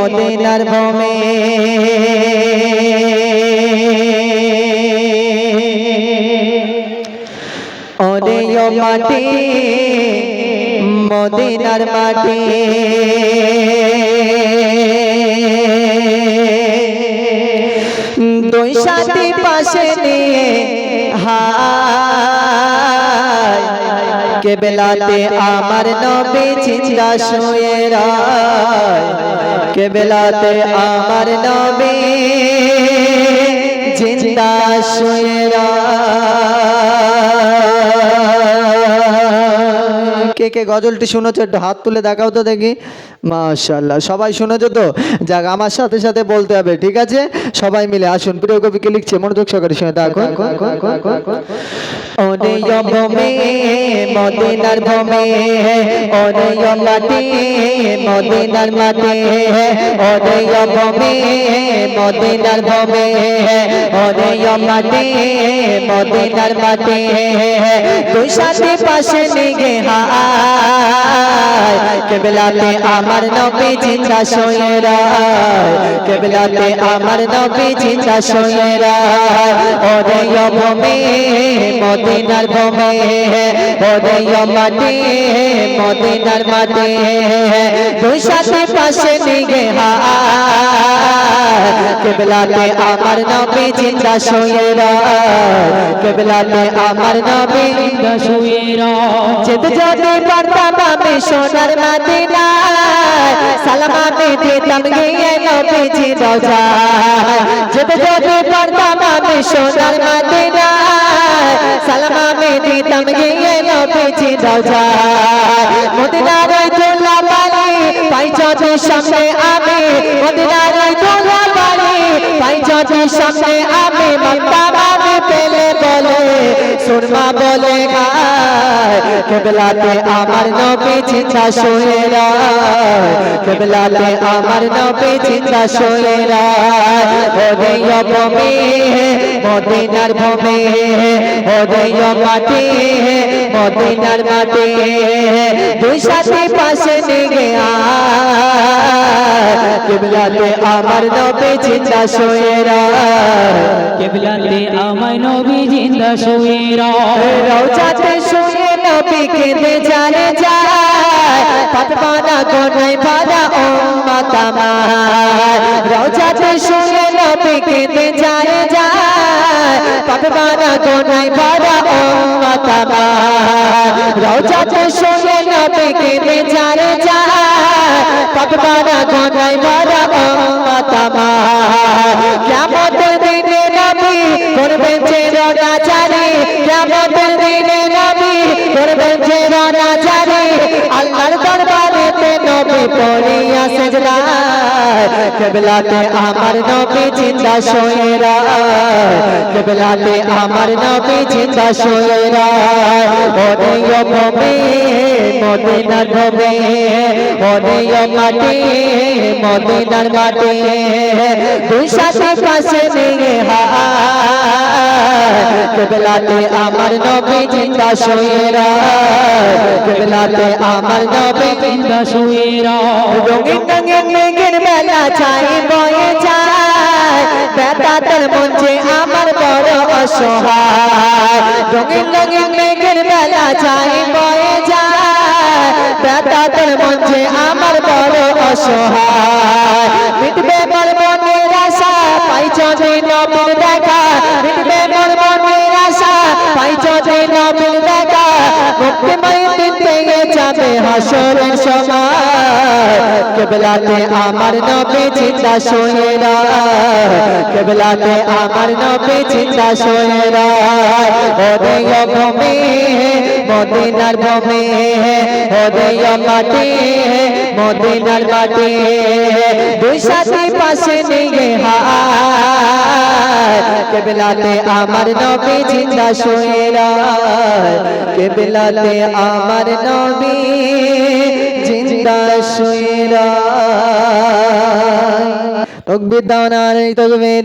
মদিনার ভূমে ওরে মাটি, মদিনার মাটি। দুই সাথী পাশে নিয়ে হায়, কেবেলাতে আমার নবী চিন্তা শুয়ে রায়। কেবেলাতে আমার নবী চিন্তা শুয়ে কে কে গজলটি শুনেছো? একটু হাত তুলে দেখাও তো দেখি। মাশাল্লাহ সবাই শুনেছো তো? যাক আমার সাথে সাথে বলতে হবে ঠিক আছে? সবাই মিলে আসুন। প্রিয় কবিকে লিখছে মনোযোগ সহকারে শুনে দেখো মদিনার ভূমি ওরে মাটি, মদিনার মাটি ওরে ভূমি মদিনার ভূমি ওরে মাটি, মদিনার মাটি। দুই সাথে পাশে নিগে হায় কেবলাতে আমার নবী চিন্তা শুয়ে রায় কেবলাতে আমার নবী চিন্তা শুয়ে ওদয় ভূমি, মদিনার ভূমি, ওরে মাটি, মদিনার মাটি। দুই সাথে পাশে নিগে হায় কেবলাতে আমার নবী জিন্দা শুয়ে রায়। কেবলাতে আমার নবী জিন্দা শুয়ে রায়। যেতে যেতে পারতাম আমি সোনার মদিনায়, সালাম আমি দিতাম গিয়ে নবীজি রোজায় যেতে যেতে পারতাম আমি সোনার মদিনায়, সালাম আমি দিতাম গিয়ে নবীজি রোজায় মদিনার দোলা বালি পাই যদি সামনে আমি মদিনার দোলা পাই যদি সামনে আমি মাতা পেলে বলে সুরমা বলে কেবলাতে আমার নবী চিন্তা শুয়ে রায়। কেবলাতে আমার নবী চিন্তা শুয়ে রায়। ওরে ভূমি মদিনার ভূমি ওরে মাটি মদিনার মাটি দুই সাথে পাশে নিগে কেবলাতে আমার কেবলাতে আমার রওজাতে নবী কেঁদে জানে যায় পাতবানা গোনাই বাদা উম্মত আমার। রওজাতে শুয়ে নবী কেঁদে জানে যায় পাতবানা গোনাই বাদা উম্মত আমার। রওজাতে শুয়ে নবী কেঁদে জানে যায় পাতবানা গোনাই পড়িয়া সেজদা, কেবলাতে আমার নবী জিন্দা শুয়ে রায় কেবলাতে আমার নবী জিন্দা শুয়ে রায় ওরে ভূমি মদিনার ভূমি মাটি, মদিনার মাটি সাথে পাশে নিয়ে কেবলাতে আমার নবী জিন্দা শুয়ে কেবলাতে আমার নবী জিন্দা শুয়েরা রঙিন রঙিন মেঘের বেলা ছাই বয়ে যায়, বেতাতের মঞ্চে আমার বড় অসহায়। রঙিন রঙিন মেঘের বেলা ছাই বয়ে বেতাতের মঞ্চে আমার বড় অসহায়। মিটবে মোর মনের দেখা। মিটবে মোর মনের দেখা। মুক্তিময় দিন পেয়ে যাবে কেবলাতে আমার নবী চিন্তা শুয়ে রায় কেবলাতে আমার নবী চিন্তা রায় ওরে ভূমি, মদিনার ভূমি, ওরে মাটি, মদিনার মাটি। দুই সাথে পাশে নিয়ে কেবলাতে আমার নবী চিন্তা শুয়ে রায় কেবলাতে আমার নবী জিন্দা শুয়ে রায় তকবির দাও না তকবির